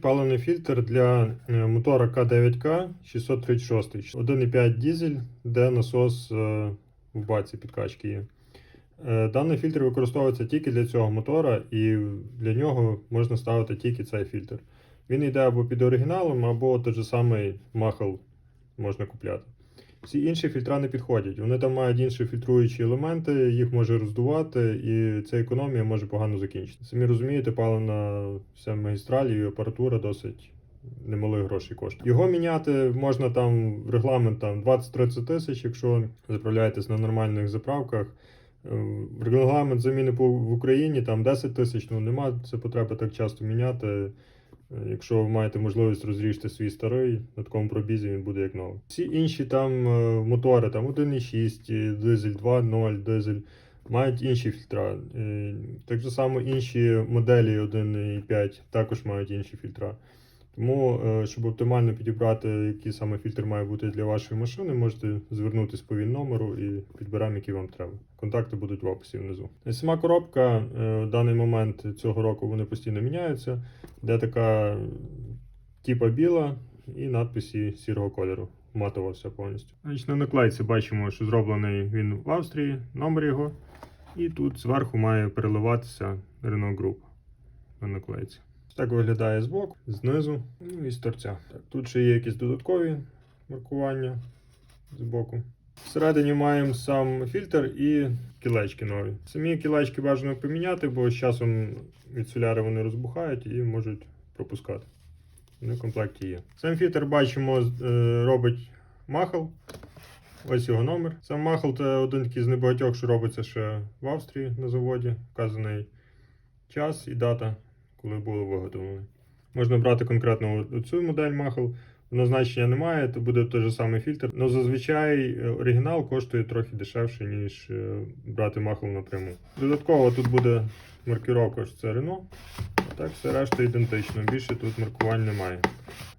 Паливний фільтр для е, мотора К9К 636. 1,5 дізель, де насос е, в баці підкачки є. Е, Даний фільтр використовується тільки для цього мотора, і для нього можна ставити тільки цей фільтр. Він йде або під оригіналом, або той же самий махал можна купляти. Всі інші фільтра не підходять. Вони там мають інші фільтруючі елементи, їх може роздувати, і ця економія може погано закінчити. Самі розумієте, паливна вся магістраль і апаратура досить немалих грошей коштує. Його міняти можна там в регламент там 20-30 тисяч, якщо заправляєтесь на нормальних заправках. Е, Регламент заміни в Україні там 10 тисяч, ну немає це потреби так часто міняти. Якщо ви маєте можливість розріжте свій старий, на такому пробізі він буде як новий. Всі інші там е, мотори, там 1.6, е, дизель, 2.0, дизель, мають інші фільтра. Е, Так само інші моделі 1.5 також мають інші фільтра. Тому, е, щоб оптимально підібрати, який саме фільтр має бути для вашої машини, можете звернутися по він номеру і підберемо, який вам треба. Контакти будуть в описі внизу. Сама коробка е, в даний момент цього року вони постійно міняються, де така типа біла і надписи сірого кольору. Матова вся повністю. Значить, на наклейці бачимо, що зроблений він в Австрії, номер його. І тут зверху має переливатися Renault Group на наклейці. Так виглядає збоку, знизу, ну і з торця. Так, тут ще є якісь додаткові маркування збоку. Всередині маємо сам фільтр і кілечки нові. Самі кілечки бажано поміняти, бо з часом від соляри вони розбухають і можуть пропускати. Вони в комплекті є. Сам фільтр бачимо, е, робить махал. Ось його номер. Сам махал це один такий з небагатьох, що робиться ще в Австрії на заводі. Вказаний час і дата, коли було виготовлено. Можна брати конкретно цю модель махал. Воно значення немає, то буде той же самий фільтр. Але зазвичай е, оригінал коштує трохи дешевше, ніж е, брати махал напряму. Додатково тут буде маркировка, що це. А так все решта ідентично. Більше тут маркувань немає.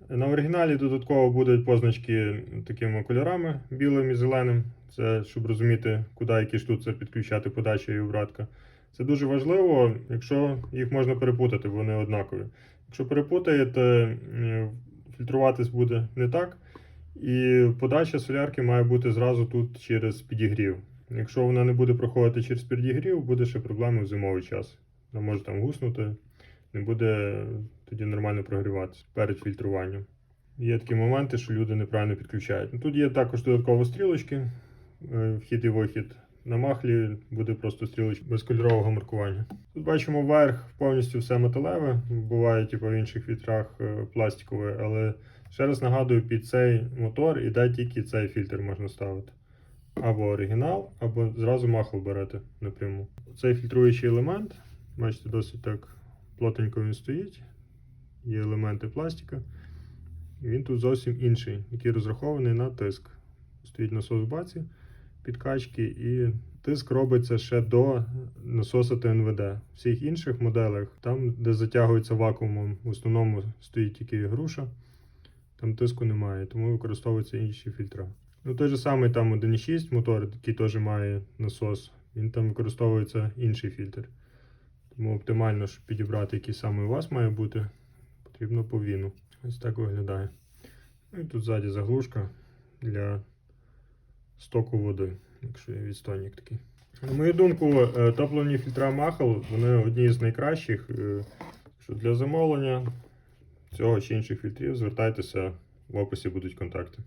На оригіналі додатково будуть позначки такими кольорами білим і зеленим. Це щоб розуміти, куди який штуцер підключати подача і обратка. Це дуже важливо, якщо їх можна перепутати, вони однакові. Якщо перепутаєте, фільтруватись буде не так. І подача солярки має бути зразу тут через підігрів. Якщо вона не буде проходити через підігрів, буде ще проблеми в зимовий час. Вона може там гуснути, не буде тоді нормально прогріватися перед фільтруванням. Є такі моменти, що люди неправильно підключають. Тут є також додатково стрілочки, е, вхід і вихід. На махлі буде просто стрілочка безкольорового маркування. Тут бачимо верх повністю все металеве. Буває типу, в інших вітрах е, пластикове, але ще раз нагадую, під цей мотор іде тільки цей фільтр можна ставити. Або оригінал, або зразу махал берете напряму. Цей фільтруючий елемент, бачите, досить так плотненько він стоїть. Є елементи пластика. Він тут зовсім інший, який розрахований на тиск. Стоїть насос в баці підкачки, і тиск робиться ще до насоса ТНВД. В всіх інших моделях, там, де затягується вакуумом, в основному стоїть тільки груша, там тиску немає, тому використовуються інші фільтри. Ну, той же самий там 1.6 мотор, який теж має насос, він там використовується інший фільтр. Тому оптимально, щоб підібрати, який саме у вас має бути, потрібно по віну. Ось так виглядає. Ну і тут ззаді заглушка для стоку води, якщо є відстойник такий. На мою думку, е, топливні фільтра Махал вони одні з найкращих. е, Що для замовлення цього чи інших фільтрів звертайтеся в описі будуть контакти.